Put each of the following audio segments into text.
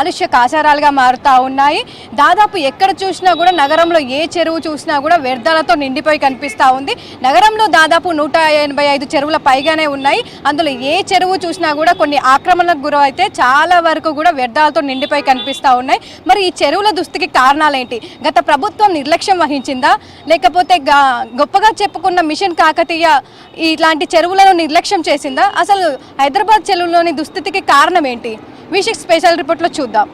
కాలుష్య కాచారాలుగా మారుతూ ఉన్నాయి. దాదాపు ఎక్కడ చూసినా కూడా నగరంలో ఏ చెరువు చూసినా కూడా వ్యర్థాలతో నిండిపోయి కనిపిస్తూ ఉంది. నగరంలో దాదాపు నూట ఎనభై ఐదు చెరువుల పైగానే ఉన్నాయి. అందులో ఏ చెరువు చూసినా కూడా కొన్ని ఆక్రమణకు గురైతే చాలా వరకు కూడా వ్యర్థాలతో నిండిపోయి కనిపిస్తూ ఉన్నాయి. మరి ఈ చెరువుల దుస్థితికి కారణాలేంటి? గత ప్రభుత్వం నిర్లక్ష్యం వహించిందా? లేకపోతే గొప్పగా చెప్పుకున్న మిషన్ కాకతీయ ఇట్లాంటి చెరువులను నిర్లక్ష్యం చేసిందా? అసలు హైదరాబాద్ చెరువులోని దుస్థితికి కారణం ఏంటి విషిక్ స్పెషల్ రిపోర్ట్లో చూద్దాం.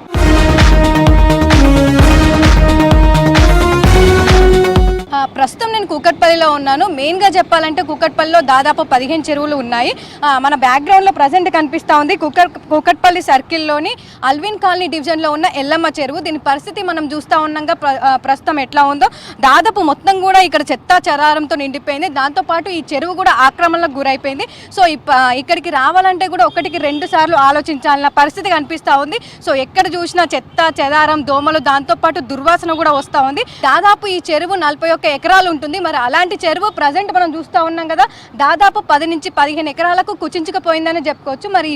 ప్రస్తుతం నేను కూకట్పల్లిలో ఉన్నాను. మెయిన్గా చెప్పాలంటే కూకట్పల్లిలో దాదాపు పదిహేను చెరువులు ఉన్నాయి. మన బ్యాక్గ్రౌండ్లో ప్రజెంట్ కనిపిస్తూ ఉంది. కూకట్ కూకట్పల్లి సర్కిల్లోని అల్విన్ కాలనీ డివిజన్లో ఉన్న ఎల్లమ్మ చెరువు. దీని పరిస్థితి మనం చూస్తూ ఉన్నాగా ప్ర- ప్రస్తుతం ఎట్లా ఉందో. దాదాపు మొత్తం కూడా ఇక్కడ చెత్త చెదారంతో నిండిపోయింది. దాంతోపాటు ఈ చెరువు కూడా ఆక్రమణలకు గురైపోయింది. సో ఇప్ప- ఇక్కడికి రావాలంటే కూడా ఒకటికి రెండు సార్లు ఆలోచించాలన్న పరిస్థితి కనిపిస్తూ ఉంది. సో ఎక్కడ చూసినా చెత్త చెదారం దోమలు దాంతోపాటు దుర్వాసన కూడా వస్తూ ఉంది. దాదాపు ఈ చెరువు నలభై ఒక్క ఎకరాలు ఉంటుంది. మరి అలాంటి చెరువు ప్రజెంట్ మనం చూస్తూ ఉన్నాం కదా దాదాపు పది నుంచి పదిహేను ఎకరాలకు కుచించుకుపోయిందని చెప్పుకోవచ్చు. మరి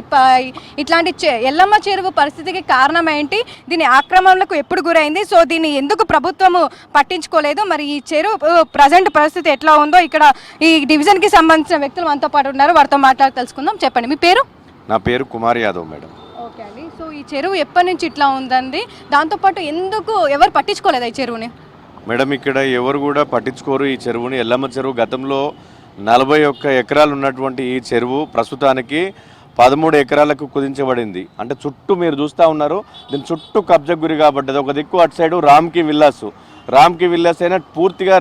ఇట్లాంటి ఎల్లమ్మ చెరువు పరిస్థితికి కారణం ఏంటి? దీని ఆక్రమణలకు ఎప్పుడు గురైంది? సో దీన్ని ఎందుకు ప్రభుత్వము పట్టించుకోలేదు? మరి ఈ చెరువు ప్రజెంట్ పరిస్థితి ఎట్లా ఉందో ఇక్కడ ఈ డివిజన్కి సంబంధించిన వ్యక్తులు మనతో పాటు ఉన్నారు. వారితో మాట్లాడి తెలుసుకుందాం. చెప్పండి మీ పేరు? నా పేరు కుమార్ యాదవ్ మేడం. ఓకే అండి. సో ఈ చెరువు ఎప్పటి నుంచి ఇట్లా ఉందండి? దాంతోపాటు ఎందుకు ఎవరు పట్టించుకోలేదు ఈ చెరువుని? మేడం ఇక్కడ ఎవరు కూడా పట్టించుకోరు ఈ చెరువుని. ఎల్లమ్మ చెరువు గతంలో నలభై ఒక్క ఎకరాలు ఉన్నటువంటి ఈ చెరువు ప్రస్తుతానికి పదమూడు ఎకరాలకు కుదించబడింది. అంటే చుట్టూ మీరు చూస్తూ ఉన్నారు దీని చుట్టూ కబ్జకు గురి కాబడ్డది. ఒక దిక్కు అటు సైడు రామ్కి విల్లాస్. రామ్కి విల్లాస్ అయినా పూర్తిగా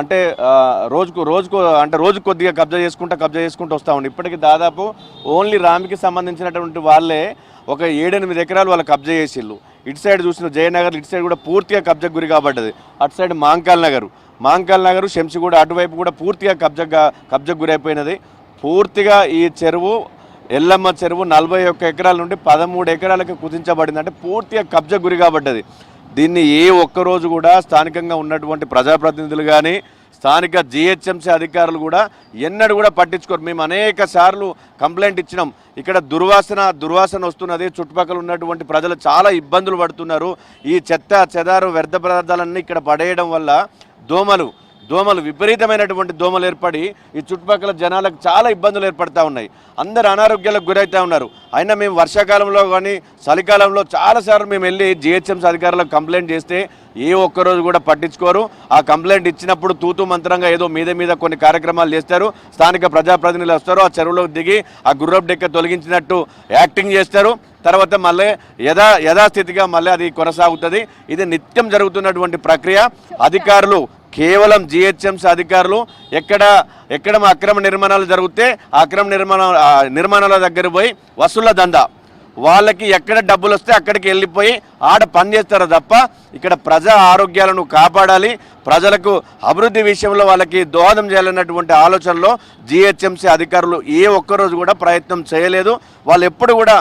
అంటే రోజుకు రోజుకు అంటే రోజు కొద్దిగా కబ్జా చేసుకుంటా కబ్జా చేసుకుంటూ వస్తూ ఉండి. ఇప్పటికి దాదాపు ఓన్లీ రామ్కి సంబంధించినటువంటి వాళ్ళే ఒక ఏడెనిమిది ఎకరాలు వాళ్ళు కబ్జా చేసిళ్ళు. ఇటు సైడ్ చూసిన జయనగర్ ఇటు సైడ్ కూడా పూర్తిగా కబ్జా గురి కాబడ్డది. అటు సైడ్ మాంకాల్ నగర్. మాంకాల్ నగర్ శంషిగూడ అటువైపు కూడా పూర్తిగా కబ్జా కబ్జా గురైపోయినది. పూర్తిగా ఈ చెరువు ఎల్లమ్మ చెరువు నలభై ఒక్క ఎకరాల నుండి పదమూడు ఎకరాలకు కుదించబడింది అంటే పూర్తిగా కబ్జా గురి కాబడ్డది. దీన్ని ఏ ఒక్క రోజు కూడా స్థానికంగా ఉన్నటువంటి ప్రజాప్రతినిధులు కానీ స్థానిక జిహెచ్ఎంసీ అధికారులు కూడా ఎన్నడూ కూడా పట్టించుకోరు. మేము అనేక సార్లు కంప్లైంట్ ఇచ్చినాం. ఇక్కడ దుర్వాసన దుర్వాసన వస్తున్నది. చుట్టుపక్కల ఉన్నటువంటి ప్రజలు చాలా ఇబ్బందులు పడుతున్నారు. ఈ చెత్త చెదారు వ్యర్థ పదార్థాలన్నీ ఇక్కడ పడేయడం వల్ల దోమలు దోమలు విపరీతమైనటువంటి దోమలు ఏర్పడి ఈ చుట్టుపక్కల జనాలకు చాలా ఇబ్బందులు ఏర్పడతా ఉన్నాయి. అందరు అనారోగ్యాలకు గురవుతూ ఉన్నారు. అయినా మేము వర్షాకాలంలో కానీ చలికాలంలో చాలాసార్లు మేము వెళ్ళి జిహెచ్ఎంసీ అధికారులకు కంప్లైంట్ చేస్తే ఏ ఒక్కరోజు కూడా పట్టించుకోరు. ఆ కంప్లైంట్ ఇచ్చినప్పుడు తూతూ మంత్రంగా ఏదో మీద మీద కొన్ని కార్యక్రమాలు చేస్తారు. స్థానిక ప్రజాప్రతినిధులు వస్తారు ఆ చెరువులో దిగి ఆ గుర్రపు డెక్క తొలగించినట్టు యాక్టింగ్ చేస్తారు. తర్వాత మళ్ళీ యథా యథాస్థితిగా మళ్ళీ అది కొనసాగుతుంది. ఇది నిత్యం జరుగుతున్నటువంటి ప్రక్రియ. అధికారులు కేవలం జిహెచ్ఎంసీ అధికారులు ఎక్కడ ఎక్కడ అక్రమ నిర్మాణాలు జరిగితే అక్రమ నిర్మాణ నిర్మాణాల దగ్గర పోయి వసూళ్ళ దందా. వాళ్ళకి ఎక్కడ డబ్బులు వస్తే అక్కడికి వెళ్ళిపోయి ఆడ పనిచేస్తారు తప్ప ఇక్కడ ప్రజా ఆరోగ్యాలను కాపాడాలి. ప్రజలకు అభివృద్ధి విషయంలో వాళ్ళకి దోహదం చేయాలన్నటువంటి ఆలోచనలో జిహెచ్ఎంసీ అధికారులు ఏ ఒక్కరోజు కూడా ప్రయత్నం చేయలేదు. వాళ్ళు ఎప్పుడు కూడా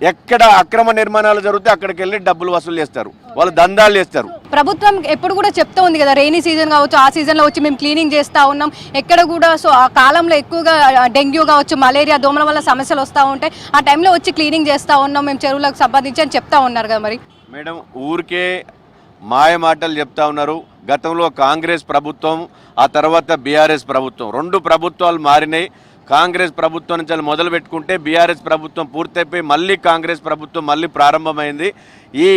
ఎక్కడ అక్రమ నిర్మాణాలు జరిగితే అక్కడికి వెళ్ళి డబ్బులు వసూలు చేస్తారు. వాళ్ళు దందాలు చేస్తారు. ప్రభుత్వం ఎప్పుడు కూడా చెప్తూ ఉంది కదా రెయినీ సీజన్ కావచ్చు ఆ సీజన్లో వచ్చి మేము క్లీనింగ్ చేస్తూ ఉన్నాం. ఎక్కడ కూడా సో ఆ కాలంలో ఎక్కువగా డెంగ్యూ కావచ్చు మలేరియా దోమల వల్ల సమస్యలు వస్తూ ఉంటాయి ఆ టైంలో వచ్చి క్లీనింగ్ చేస్తూ ఉన్నాం మేము చెరువులకు సంబంధించి అని చెప్తా ఉన్నారు కదా మరి. మేడం ఊరికే మాయ మాటలు చెప్తా ఉన్నారు. గతంలో కాంగ్రెస్ ప్రభుత్వం ఆ తర్వాత బీఆర్ఎస్ ప్రభుత్వం రెండు ప్రభుత్వాలు మారినాయి. కాంగ్రెస్ ప్రభుత్వం నుంచి మొదలు పెట్టుకుంటే బీఆర్ఎస్ ప్రభుత్వం పూర్తయిపోయి మళ్ళీ కాంగ్రెస్ ప్రభుత్వం మళ్ళీ ప్రారంభమైంది. ఈ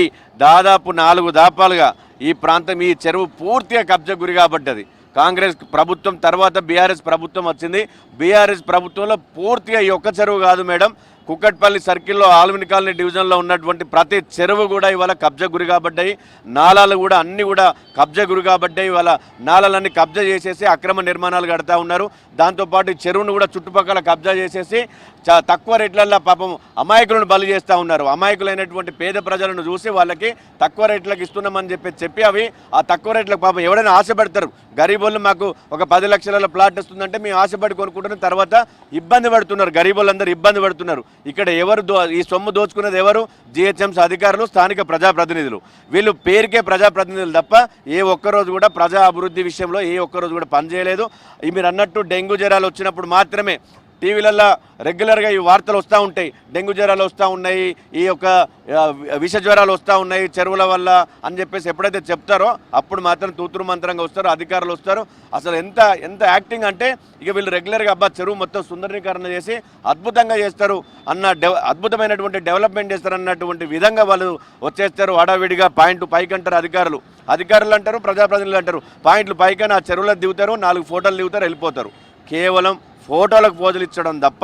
దాదాపు నాలుగు దాపాలుగా ఈ ప్రాంతం ఈ చెరువు పూర్తిగా కబ్జా గురి కాబడ్డది. కాంగ్రెస్ ప్రభుత్వం తర్వాత బీఆర్ఎస్ ప్రభుత్వం వచ్చింది. బీఆర్ఎస్ ప్రభుత్వంలో పూర్తిగా ఈ ఒక్క చెరువు కాదు మేడం కుక్కట్పల్లి సర్కిల్లో ఆల్విన్ కాలనీ డివిజన్లో ఉన్నటువంటి ప్రతి చెరువు కూడా ఇవాళ కబ్జా గురి కాబడ్డాయి. నాలాలు కూడా అన్నీ కూడా కబ్జా గురి కాబడ్డాయి. ఇవాళ నాలాలన్నీ కబ్జా చేసేసి అక్రమ నిర్మాణాలు కడతా ఉన్నారు. దాంతోపాటు చెరువును కూడా చుట్టుపక్కల కబ్జా చేసేసి చా- తక్కువ రేట్లల్లో పాపం అమాయకులను బలి చేస్తూ ఉన్నారు. అమాయకులైనటువంటి పేద ప్రజలను చూసి వాళ్ళకి తక్కువ రేట్లకు ఇస్తున్నామని చెప్పి చెప్పి అవి ఆ తక్కువ రేట్లకు పాపం ఎవరైనా ఆశపడతారు. గరీబులు మాకు ఒక పది లక్షల ప్లాట్ వస్తుందంటే మేము ఆశపడి కొనుక్కుంటున్న తర్వాత ఇబ్బంది పడుతున్నారు. గరీబులందరూ ఇబ్బంది పడుతున్నారు. ఇక్కడ ఎవరు దో ఈ సొమ్ము దోచుకున్నది ఎవరు? జిహెచ్ఎంసీ అధికారులు స్థానిక ప్రజాప్రతినిధులు. వీళ్ళు పేరుకే ప్రజాప్రతినిధులు తప్ప ఏ ఒక్కరోజు కూడా ప్రజా అభివృద్ధి విషయంలో ఏ ఒక్కరోజు కూడా పనిచేయలేదు. మీరు అన్నట్టు డెంగ్యూ జ్వరాలు వచ్చినప్పుడు మాత్రమే టీవీలలో రెగ్యులర్గా ఈ వార్తలు వస్తూ ఉంటాయి. డెంగ్యూ జ్వరాలు వస్తూ ఉన్నాయి. ఈ యొక్క విష జ్వరాలు వస్తూ ఉన్నాయి చెరువుల వల్ల అని చెప్పేసి ఎప్పుడైతే చెప్తారో అప్పుడు మాత్రం తూతురు మంత్రంగా వస్తారు అధికారులు వస్తారు. అసలు ఎంత ఎంత యాక్టింగ్ అంటే ఇక వీళ్ళు రెగ్యులర్గా అబ్బా చెరువు మొత్తం సుందరీకరణ చేసి అద్భుతంగా చేస్తారు అన్న డెవ అద్భుతమైనటువంటి డెవలప్మెంట్ చేస్తారు అన్నటువంటి విధంగా వాళ్ళు వచ్చేస్తారు హడావిడిగా పాయింట్ పైకి అంటారు అధికారులు. అధికారులు అంటారు ప్రజాప్రతినిధులు అంటారు. పాయింట్లు పైకైనా ఆ చెరువులో దిగుతారు నాలుగు ఫోటోలు దిగుతారు వెళ్ళిపోతారు. కేవలం ఫోటోలకు పోజులు ఇచ్చడం తప్ప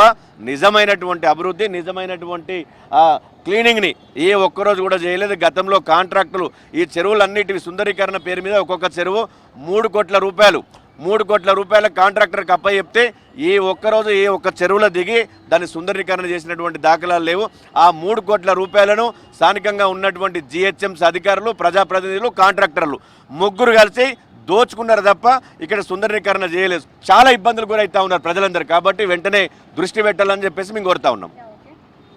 నిజమైనటువంటి అభివృద్ధి నిజమైనటువంటి ఆ, క్లీనింగ్ని ఏ ఒక్కరోజు కూడా చేయలేదు. గతంలో కాంట్రాక్టులు ఈ చెరువులన్నిటివి సుందరీకరణ పేరు మీద ఒక్కొక్క చెరువు మూడు కోట్ల రూపాయలు. మూడు కోట్ల రూపాయల కాంట్రాక్టర్కి అప్ప చెప్తే ఏ ఒక్కరోజు ఏ ఒక్క చెరువులో దిగి దాన్ని సుందరీకరణ చేసినటువంటి దాఖలాలు లేవు. ఆ మూడు కోట్ల రూపాయలను స్థానికంగా ఉన్నటువంటి జిహెచ్ఎంసీ అధికారులు ప్రజాప్రతినిధులు కాంట్రాక్టర్లు ముగ్గురు కలిసి దోచుకున్నారు తప్ప ఇక్కడ సుందరీకరణ చేయలేదు. చాలా ఇబ్బందులు గురవుతా ఉన్నారు ప్రజలందరూ కాబట్టి వెంటనే దృష్టి పెట్టాలని చెప్పేసి మేము కోరుతా ఉన్నాం.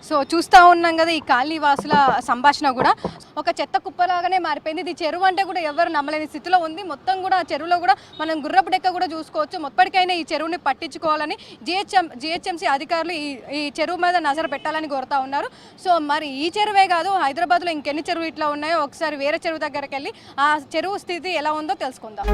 సో చూస్తూ ఉన్నాం కదా ఈ కాళీవాసుల సంభాషణ కూడా. ఒక చెత్త కుప్పలాగానే మారిపోయింది. ఇది చెరువు అంటే కూడా ఎవరు నమ్మలేని స్థితిలో ఉంది. మొత్తం కూడా ఆ చెరువులో కూడా మనం గుర్రపు డెక్క కూడా చూసుకోవచ్చు. మొప్పటికైనా ఈ చెరువుని పట్టించుకోవాలని జిహెచ్ఎం జిహెచ్ఎంసీ అధికారులు ఈ ఈ చెరువు మీద నజర పెట్టాలని కోరుతా ఉన్నారు. సో మరి ఈ చెరువే కాదు హైదరాబాద్లో ఇంకెన్ని చెరువు ఇట్లా ఉన్నాయో ఒకసారి వేరే చెరువు దగ్గరికి వెళ్ళి ఆ చెరువు స్థితి ఎలా ఉందో తెలుసుకుందాం.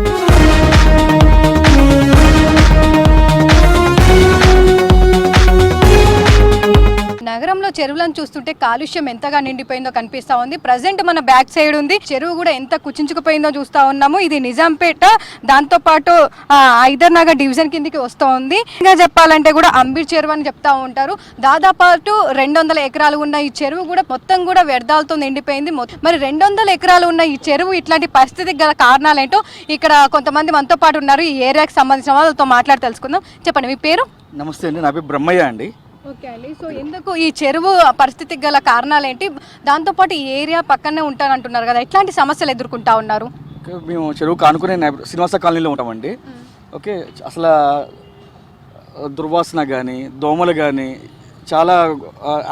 నగరంలో చెరువులను చూస్తుంటే కాలుష్యం ఎంతగా నిండిపోయిందో కనిపిస్తా ఉంది. ప్రజెంట్ మన బ్యాక్ సైడ్ ఉంది. చెరువు కూడా ఎంత కుచించుకుపోయిందో చూస్తా ఉన్నాము. ఇది నిజాంపేట. దాంతో పాటు హైదర్ నగర్ డివిజన్ కిందికి వస్తూ ఉంది. ఇంకా చెప్పాలంటే కూడా అంబీర్ చెరువు అని చెప్తా ఉంటారు. దాదాపు రెండు వందల ఎకరాలు ఉన్న ఈ చెరువు కూడా మొత్తం కూడా వ్యర్థాలతో నిండిపోయింది. మరి రెండు వందల ఎకరాలు ఉన్న ఈ చెరువు ఇట్లాంటి పరిస్థితికి గల కారణాలు ఏంటో ఇక్కడ కొంతమంది మనతో పాటు ఉన్నారు. ఈ ఏరియాకి సంబంధించిన వాళ్ళతో మాట్లాడి తెలుసుకుందాం. చెప్పండి మీ పేరు? నమస్తే అండి. నా పేరు బ్రహ్మయ్య అండి. ఓకే అండి. సో ఎందుకు ఈ చెరువు పరిస్థితికి గల కారణాలు ఏంటి దాంతోపాటు ఈ ఏరియా పక్కనే ఉంటారంటున్నారు కదా ఎట్లాంటి సమస్యలు ఎదుర్కొంటా ఉన్నారు? మేము చెరువు కానుకునే శ్రీనివాస కాలనీలో ఉంటామండి. ఓకే అసలు దుర్వాసన కానీ దోమలు కానీ చాలా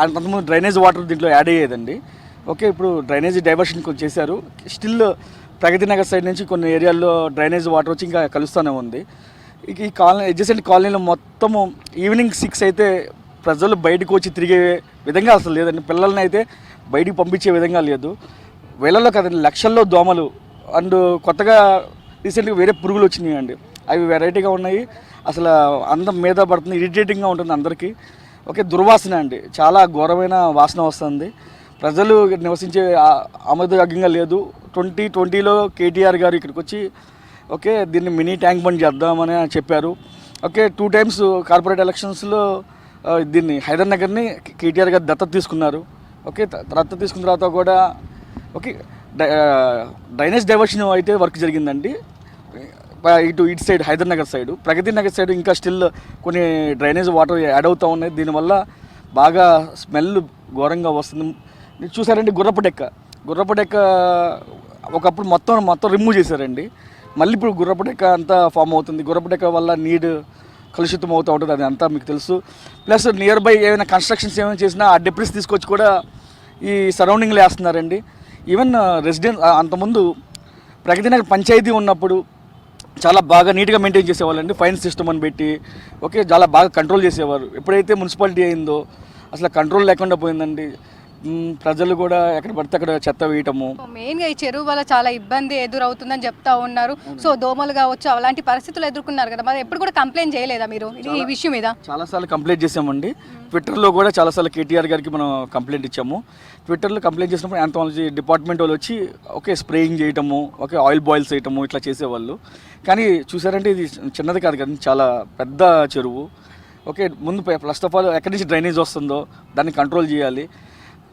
అంతకుముందు డ్రైనేజ్ వాటర్ దీంట్లో యాడ్ అయ్యేదండి. ఓకే ఇప్పుడు డ్రైనేజ్ డైవర్షన్ కొంచెం చేశారు. స్టిల్ ప్రగతి నగర్ సైడ్ నుంచి కొన్ని ఏరియాల్లో డ్రైనేజ్ వాటర్ వచ్చి ఇంకా కలుస్తూనే ఉంది. ఇక ఈ కాలనీ అడ్జసెంట్ కాలనీలో మొత్తము ఈవినింగ్ సిక్స్ అయితే ప్రజలు బయటకు వచ్చి తిరిగే విధంగా అసలు లేదండి. పిల్లల్ని అయితే బయటికి పంపించే విధంగా లేదు. వేలల్లో కదండి లక్షల్లో దోమలు అండ్ కొత్తగా రీసెంట్గా వేరే పురుగులు వచ్చినాయి అండి అవి వెరైటీగా ఉన్నాయి. అసలు అందం మీద పడుతుంది ఇరిటేటింగ్గా ఉంటుంది అందరికీ. ఓకే దుర్వాసన అండి. చాలా ఘోరమైన వాసన వస్తుంది. ప్రజలు నివసించే ఆమోదయోగ్యంగా లేదు. ట్వంటీ ట్వంటీలో కేటీఆర్ గారు ఇక్కడికి వచ్చి ఓకే దీన్ని మినీ ట్యాంక్ బండ్ చేద్దామని చెప్పారు. ఓకే టూ టైమ్స్ కార్పొరేట్ ఎలక్షన్స్లో దీన్ని హైదర్ నగర్ని కేటీఆర్ గారు దత్తత తీసుకున్నారు. ఓకే దత్తత తీసుకున్న తర్వాత కూడా ఓకే డై- డ్రైనేజ్ డైవర్షన్ అయితే వర్క్ జరిగిందండి. ఇటు ఇటు side Hyder Nagar side. Pragathi Nagar side ఇంకా స్టిల్ కొన్ని డ్రైనేజ్ వాటర్ యాడ్ అవుతూ ఉన్నాయి. దీనివల్ల బాగా స్మెల్ ఘోరంగా వస్తుంది. మీరు చూసారండి గుర్రపు డెక్క. గుర్రపు డెక్క ఒకప్పుడు మొత్తం మొత్తం రిమూవ్ చేశారండి. మళ్ళీ ఇప్పుడు గుర్రపు డెక్క అంతా ఫామ్ అవుతుంది. గుర్రపు డెక్క వల్ల నీడ్ కలుషితం అవుతూ ఉంటుంది అది అంతా మీకు తెలుసు. ప్లస్ నియర్ బై ఏమైనా కన్స్ట్రక్షన్స్ ఏమైనా చేసినా ఆ డిప్రెస్ తీసుకొచ్చి కూడా ఈ సరౌండింగ్లో వేస్తున్నారండి. ఈవెన్ రెసిడెంట్ uh, అంతకుముందు ప్రగతి నగర్ పంచాయతీ ఉన్నప్పుడు చాలా బాగా నీట్గా మెయింటైన్ చేసేవాళ్ళండి. ఫైన్ సిస్టమ్ అని పెట్టి ఓకే చాలా బాగా కంట్రోల్ చేసేవారు. ఎప్పుడైతే మున్సిపాలిటీ అయిందో అసలు కంట్రోల్ లేకుండా పోయిందండి. ప్రజలు కూడా ఎక్కడ పడితే అక్కడ చెత్త వేయటము. మెయిన్గా ఈ చెరువు వల్ల చాలా ఇబ్బంది ఎదురవుతుందని చెప్తా ఉన్నారు. సో దోమలు కావచ్చు అలాంటి పరిస్థితులు ఎదుర్కొన్నారు కదా. మరి ఎప్పుడు కూడా కంప్లైంట్ చేయలేదా మీరు? ఈ విషయం మీద. చాలాసార్లు కంప్లైంట్ చేసామండి ట్విట్టర్లో కూడా చాలాసార్లు కేటీఆర్ గారికి మనం కంప్లైంట్ ఇచ్చాము. ట్విట్టర్లో కంప్లైంట్ చేసినప్పుడు యాంథమాలజీ డిపార్ట్మెంట్ వాళ్ళు వచ్చి ఓకే స్ప్రేయింగ్ చేయటము ఓకే ఆయిల్ బాయిల్స్ చేయటము ఇట్లా చేసేవాళ్ళు. కానీ చూసారంటే ఇది చిన్నది కాదు కదా చాలా పెద్ద చెరువు. ఓకే ముందు ఫస్ట్ ఆఫ్ ఆల్ ఎక్కడి నుంచి డ్రైనేజ్ వస్తుందో దాన్ని కంట్రోల్ చేయాలి.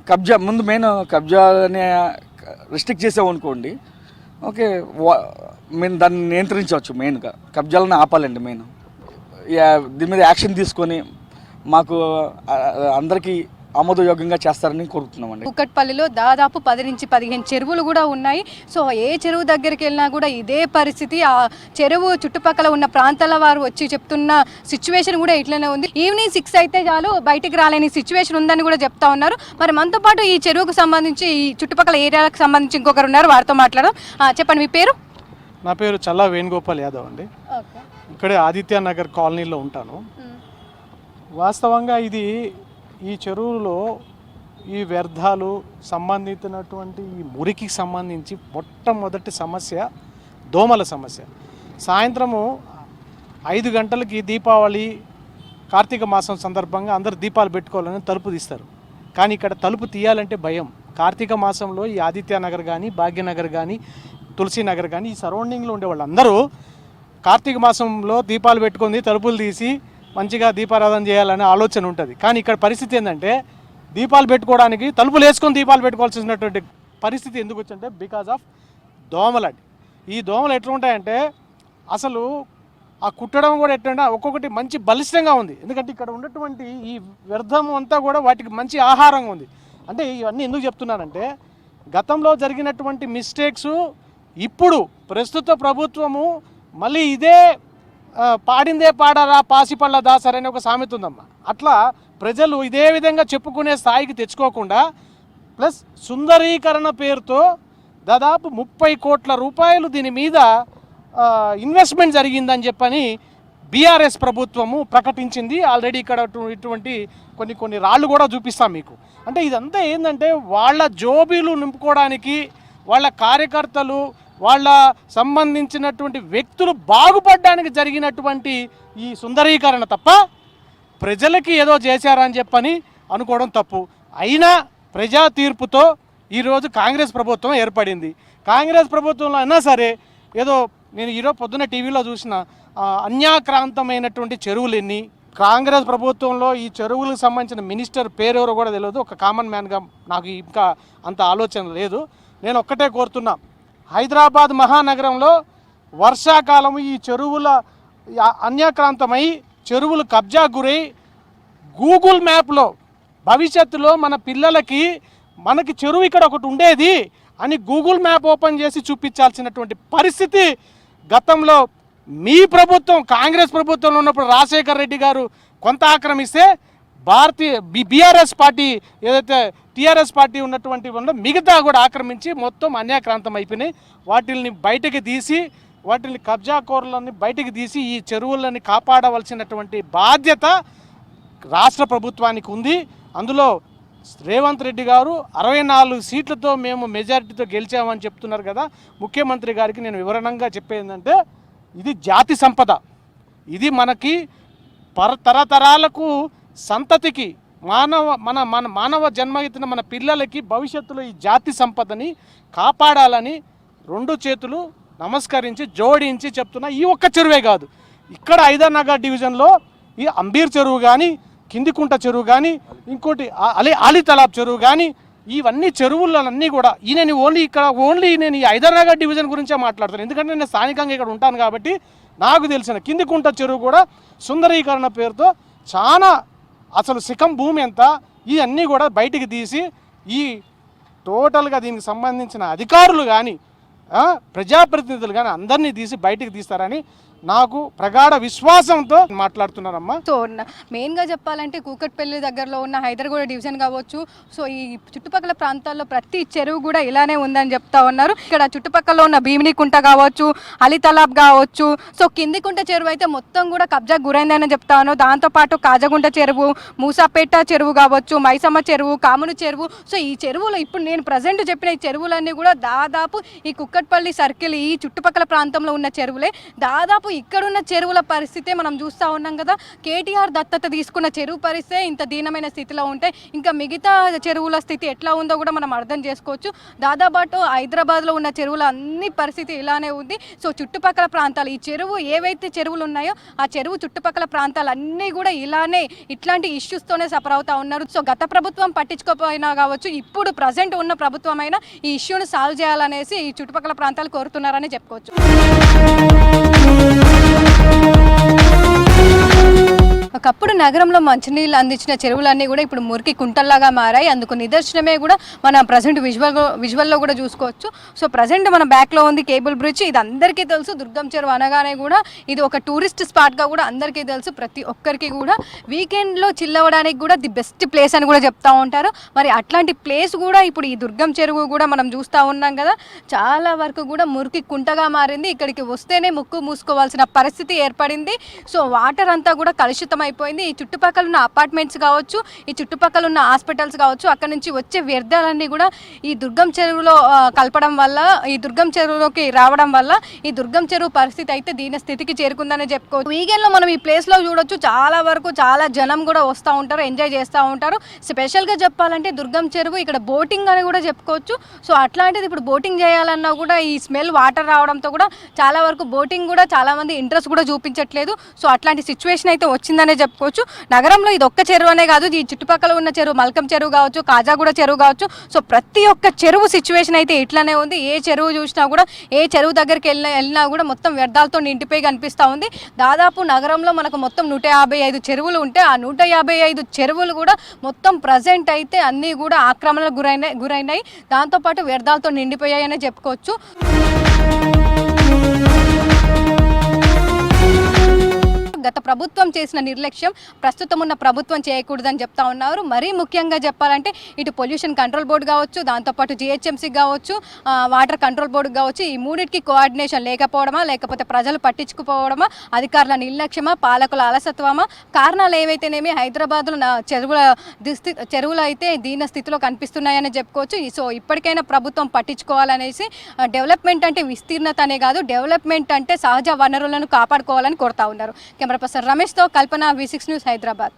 కబ్జా ముందు మెయిన్ కబ్జాని రిస్ట్రిక్ట్ చేసామనుకోండి ఓకే మేము దాన్ని నియంత్రించవచ్చు మెయిన్గా కబ్జాలను ఆపాలండి మెయిన్ దీని మీద యాక్షన్ తీసుకొని మాకు అందరికీ ఆమోదయోగ్యంగా చేస్తారని కోరుతున్నామండి. కుక్కట్పల్లిలో దాదాపు పది నుంచి పదిహేను చెరువులు కూడా ఉన్నాయి. సో ఏ చెరువు దగ్గరికి వెళ్ళినా కూడా ఇదే పరిస్థితి. ఆ చెరువు చుట్టుపక్కల ఉన్న ప్రాంతాల వారు వచ్చి చెప్తున్న సిచ్యువేషన్ కూడా ఇట్లనే ఉంది. ఈవినింగ్ సిక్స్ అయితే చాలు బయటికి రాలేని సిచ్యువేషన్ ఉందని కూడా చెప్తా ఉన్నారు. మరి మనతో పాటు ఈ చెరువుకు సంబంధించి ఈ చుట్టుపక్కల ఏరియాలకు సంబంధించి ఇంకొకరు ఉన్నారు. వారితో మాట్లాడడం ఆ, చెప్పండి మీ పేరు? నా పేరు చల్లా వేణుగోపాల్ యాదవ్ అండి. ఇక్కడే ఆదిత్య నగర్ కాలనీలో ఉంటాను. వాస్తవంగా ఇది ఈ చెరువులో ఈ వ్యర్థాలు సంబంధించినటువంటి ఈ మురికి సంబంధించి మొట్టమొదటి సమస్య దోమల సమస్య. సాయంత్రము ఐదు గంటలకి దీపావళి కార్తీక మాసం సందర్భంగా అందరు దీపాలు పెట్టుకోవాలని తలుపు తీస్తారు. కానీ ఇక్కడ తలుపు తీయాలంటే భయం. కార్తీక మాసంలో ఈ ఆదిత్యనగర్ కానీ భాగ్యనగర్ కానీ తులసి నగర్ కానీ ఈ సరౌండింగ్లో ఉండే వాళ్ళందరూ కార్తీక మాసంలో దీపాలు పెట్టుకొని తలుపులు తీసి మంచిగా దీపారాధన చేయాలనే ఆలోచన ఉంటుంది. కానీ ఇక్కడ పరిస్థితి ఏంటంటే దీపాలు పెట్టుకోవడానికి తలుపులు వేసుకొని దీపాలు పెట్టుకోవాల్సినటువంటి పరిస్థితి ఎందుకు వచ్చిందంటే బికాజ్ ఆఫ్ దోమలండి ఈ దోమలు ఎట్లా ఉంటాయంటే అసలు ఆ కుట్టడం కూడా ఎట్లా ఒక్కొక్కటి మంచి బలిష్టంగా ఉంది. ఎందుకంటే ఇక్కడ ఉన్నటువంటి ఈ వ్యర్థం అంతా కూడా వాటికి మంచి ఆహారంగా ఉంది. అంటే ఇవన్నీ ఎందుకు చెప్తున్నానంటే గతంలో జరిగినటువంటి మిస్టేక్స్ ఇప్పుడు ప్రస్తుత ప్రభుత్వము మళ్ళీ ఇదే పాడిందే పాడారా పాసిపళ్ళ దాసర్ అనే ఒక సామెత ఉందమ్మా. అట్లా ప్రజలు ఇదే విధంగా చెప్పుకునే స్థాయికి తెచ్చుకోకుండా ప్లస్ సుందరీకరణ పేరుతో దాదాపు ముప్పై కోట్ల రూపాయలు దీని మీద ఇన్వెస్ట్మెంట్ జరిగిందని చెప్పని బీఆర్ఎస్ ప్రభుత్వము ప్రకటించింది. ఆల్రెడీ ఇక్కడ ఇటువంటి కొన్ని కొన్ని రాళ్ళు కూడా చూపిస్తాం మీకు. అంటే ఇదంతా ఏంటంటే వాళ్ళ జోబీలు నింపుకోవడానికి వాళ్ళ కార్యకర్తలు వాళ్ళ సంబంధించినటువంటి వ్యక్తులు బాగుపడడానికి జరిగినటువంటి ఈ సుందరీకరణ తప్ప ప్రజలకి ఏదో చేశారని చెప్పని అనుకోవడం తప్పు. అయినా ప్రజా తీర్పుతో ఈరోజు కాంగ్రెస్ ప్రభుత్వం ఏర్పడింది. కాంగ్రెస్ ప్రభుత్వంలో అయినా సరే ఏదో నేను ఈరోజు పొద్దున్న టీవీలో చూసిన అన్యాక్రాంతమైనటువంటి చెరువులు ఎన్ని? కాంగ్రెస్ ప్రభుత్వంలో ఈ చెరువులకు సంబంధించిన మినిస్టర్ పేరెవరో కూడా తెలియదు. ఒక కామన్ మ్యాన్గా నాకు ఇంకా అంత ఆలోచన లేదు. నేను ఒక్కటే కోరుతున్నా. హైదరాబాద్ మహానగరంలో వర్షాకాలం ఈ చెరువుల అన్యాక్రాంతమై చెరువులు కబ్జా గురై గూగుల్ మ్యాప్లో భవిష్యత్తులో మన పిల్లలకి మనకి చెరువు ఇక్కడ ఒకటి ఉండేది అని గూగుల్ మ్యాప్ ఓపెన్ చేసి చూపించాల్సినటువంటి పరిస్థితి గతంలో మీ ప్రభుత్వం కాంగ్రెస్ ప్రభుత్వంలో ఉన్నప్పుడు రాజశేఖర్ రెడ్డి గారు కొంత ఆక్రమిస్తే భారతీయ బి బీఆర్ఎస్ పార్టీ ఏదైతే టీఆర్ఎస్ పార్టీ ఉన్నటువంటి వల్ల మిగతా కూడా ఆక్రమించి మొత్తం అన్యాక్రాంతం అయిపోయినాయి. వాటిని బయటకి తీసి వాటిని కబ్జా కోరలని బయటికి తీసి ఈ చెరువులని కాపాడవలసినటువంటి బాధ్యత రాష్ట్ర ప్రభుత్వానికి ఉంది. అందులో రేవంత్ రెడ్డి గారు అరవై నాలుగు సీట్లతో మేము మెజారిటీతో గెలిచామని చెప్తున్నారు కదా. ముఖ్యమంత్రి గారికి నేను వివరణంగా చెప్పేందంటే ఇది జాతి సంపద. ఇది మనకి పర తరతరాలకు సంతతికి మానవ మన మన మానవ జన్మ ఎత్తిన మన పిల్లలకి భవిష్యత్తులో ఈ జాతి సంపదని కాపాడాలని రెండు చేతులు నమస్కరించి జోడించి చెప్తున్నా ఈ ఒక్క చెరువే కాదు. ఇక్కడ ఐదర్నగర్ డివిజన్లో ఈ అంబీర్ చెరువు కానీ కిందికుంట చెరువు కానీ ఇంకోటి అలే అలీ అలీ తలాబ్ చెరువు కానీ ఇవన్నీ చెరువులన్నీ కూడా ఈ నేను ఓన్లీ ఇక్కడ ఓన్లీ నేను ఈ హైదరాబాద్ డివిజన్ గురించే మాట్లాడతాను ఎందుకంటే నేను స్థానికంగా ఇక్కడ ఉంటాను కాబట్టి నాకు తెలిసిన కిందికుంట చెరువు కూడా సుందరీకరణ పేరుతో చాలా అసలు శిఖం భూమి ఎంత? ఇవన్నీ కూడా బయటికి తీసి ఈ టోటల్గా దీనికి సంబంధించిన అధికారులు కానీ ప్రజాప్రతినిధులు కానీ అందరినీ తీసి బయటికి తీస్తారని నాకు ప్రగాఢ విశ్వాసంతో మాట్లాడుతున్నారమ్మా. సో మెయిన్ మెయిన్గా చెప్పాలంటే కూకట్పల్లి దగ్గరలో ఉన్న హైదరాబాద్ డివిజన్ కావచ్చు. సో ఈ చుట్టుపక్కల ప్రాంతాల్లో ప్రతి చెరువు కూడా ఇలానే ఉందని చెప్తా ఉన్నారు. ఇక్కడ చుట్టుపక్కల ఉన్న భీమిని కుంట కావచ్చు అలీ తలాబ్ కావచ్చు. సో కింది కుంట చెరువు అయితే మొత్తం కూడా కబ్జా గురైందని చెప్తా ఉన్నారు. దాంతోపాటు కాజగుంట చెరువు మూసాపేట చెరువు కావచ్చు మైసమ్మ చెరువు కామును చెరువు. సో ఈ చెరువులు ఇప్పుడు నేను ప్రజెంట్ చెప్పిన ఈ చెరువులన్నీ కూడా దాదాపు ఈ కుక్కట్పల్లి సర్కిల్ ఈ చుట్టుపక్కల ప్రాంతంలో ఉన్న చెరువులే. దాదాపు ఇక్కడున్న చెరువుల పరిస్థితే మనం చూస్తూ ఉన్నాం కదా. కేటీఆర్ దత్తత తీసుకున్న చెరువు పరిస్థితే ఇంత దీనమైన స్థితిలో ఉంటే ఇంకా మిగతా చెరువుల స్థితి ఎట్లా ఉందో కూడా మనం అర్థం చేసుకోవచ్చు. దాదాపు హైదరాబాద్లో ఉన్న చెరువుల అన్ని పరిస్థితి ఇలానే ఉంది. సో చుట్టుపక్కల ప్రాంతాలు ఈ చెరువు ఏవైతే చెరువులు ఉన్నాయో ఆ చెరువు చుట్టుపక్కల ప్రాంతాలు అన్నీ కూడా ఇలానే ఇట్లాంటి ఇష్యూస్తోనే సఫర్ అవుతా ఉన్నారు. సో గత ప్రభుత్వం పట్టించుకోకపోయినా కావచ్చు ఇప్పుడు ప్రజెంట్ ఉన్న ప్రభుత్వం అయినా ఈ ఇష్యూని సాల్వ్ చేయాలనేసి ఈ చుట్టుపక్కల ప్రాంతాలు కోరుతున్నారని చెప్పుకోవచ్చు. Thank you. ఒకప్పుడు నగరంలో మంచినీళ్ళు అందించిన చెరువులన్నీ కూడా ఇప్పుడు మురికి కుంటల్లాగా మారాయి. అందుకు నిదర్శనమే కూడా మన ప్రజెంట్ విజువల్ విజువల్లో కూడా చూసుకోవచ్చు. సో ప్రజెంట్ మన బ్యాక్లో ఉంది కేబుల్ బ్రిడ్జ్ ఇది అందరికీ తెలుసు. దుర్గం చెరువు అనగానే కూడా ఇది ఒక టూరిస్ట్ స్పాట్గా కూడా అందరికీ తెలుసు. ప్రతి ఒక్కరికి కూడా. వీకెండ్లో చిల్లవడానికి కూడా ది బెస్ట్ ప్లేస్ అని కూడా చెప్తా ఉంటారు. మరి అట్లాంటి ప్లేస్ కూడా ఇప్పుడు ఈ దుర్గం చెరువు కూడా మనం చూస్తూ ఉన్నాం కదా. చాలా వరకు కూడా మురికి కుంటగా మారింది. ఇక్కడికి వస్తేనే ముక్కు మూసుకోవాల్సిన పరిస్థితి ఏర్పడింది. సో వాటర్ అంతా కూడా కలుషితం అయిపోయింది ఈ చుట్టుపక్కల ఉన్న అపార్ట్మెంట్స్ కావచ్చు ఈ చుట్టుపక్కల ఉన్న హాస్పిటల్స్ కావచ్చు అక్కడ నుంచి వచ్చే వ్యర్థాలన్నీ కూడా ఈ దుర్గం చెరువులో కలపడం వల్ల ఈ దుర్గం చెరువులోకి రావడం వల్ల ఈ దుర్గం చెరువు పరిస్థితి అయితే దీని స్థితికి చేరుకుందని చెప్పుకోవచ్చు. వీకెండ్ మనం ఈ ప్లేస్లో చూడొచ్చు. చాలా వరకు చాలా జనం కూడా వస్తూ ఉంటారు ఎంజాయ్ చేస్తూ ఉంటారు. స్పెషల్గా చెప్పాలంటే దుర్గం చెరువు ఇక్కడ బోటింగ్ అని కూడా చెప్పుకోవచ్చు. సో అట్లాంటిది ఇప్పుడు బోటింగ్ చేయాలన్నా కూడా ఈ స్మెల్ వాటర్ రావడంతో కూడా చాలా వరకు బోటింగ్ కూడా చాలా మంది ఇంట్రెస్ట్ కూడా చూపించట్లేదు. సో అట్లాంటి సిచ్యువేషన్ అయితే వచ్చిందని చెప్పుకోవచ్చు. నగరంలో ఇది ఒక్క చెరువు అనే కాదు ఈ చుట్టుపక్కల ఉన్న చెరువు మల్కం చెరువు కావచ్చు కాజాగూడ చెరువు కావచ్చు. సో ప్రతి ఒక్క చెరువు సిచ్యువేషన్ అయితే ఇట్లానే ఉంది. ఏ చెరువు చూసినా కూడా ఏ చెరువు దగ్గరికి వెళ్ళినా వెళ్ళినా కూడా మొత్తం వ్యర్థాలతో నిండిపోయి కనిపిస్తూ ఉంది. దాదాపు నగరంలో మనకు మొత్తం నూట యాభై ఐదు చెరువులు ఉంటే ఆ నూట యాభై ఐదు చెరువులు కూడా మొత్తం ప్రజెంట్ అయితే అన్నీ కూడా ఆక్రమణకు గురైనాయి గురైనాయి. దాంతోపాటు వ్యర్థాలతో నిండిపోయాయనే చెప్పుకోవచ్చు. గత ప్రభుత్వం చేసిన నిర్లక్ష్యం ప్రస్తుతం ఉన్న ప్రభుత్వం చేయకూడదని చెప్తా ఉన్నారు. మరీ ముఖ్యంగా చెప్పాలంటే ఇటు పొల్యూషన్ కంట్రోల్ బోర్డు కావచ్చు దాంతోపాటు జిహెచ్ఎంసీ కావచ్చు వాటర్ కంట్రోల్ బోర్డు కావచ్చు ఈ మూడింటికి కోఆర్డినేషన్ లేకపోవడమా లేకపోతే ప్రజలు పట్టించుకుపోవడమా అధికారుల నిర్లక్ష్యమా పాలకుల అలసత్వమా కారణాలు ఏవైతేనేమి హైదరాబాద్లో నా చెరువుల దుస్థి చెరువులు అయితే దీన స్థితిలో కనిపిస్తున్నాయని చెప్పుకోవచ్చు. ఈ- సో ఇప్పటికైనా ప్రభుత్వం పట్టించుకోవాలనేసి డెవలప్మెంట్ అంటే విస్తీర్ణత అనే కాదు డెవలప్మెంట్ అంటే సహజ వనరులను కాపాడుకోవాలని కోరుతా ఉన్నారు. Camera person రమేష్తో Kalpana V six news Hyderabad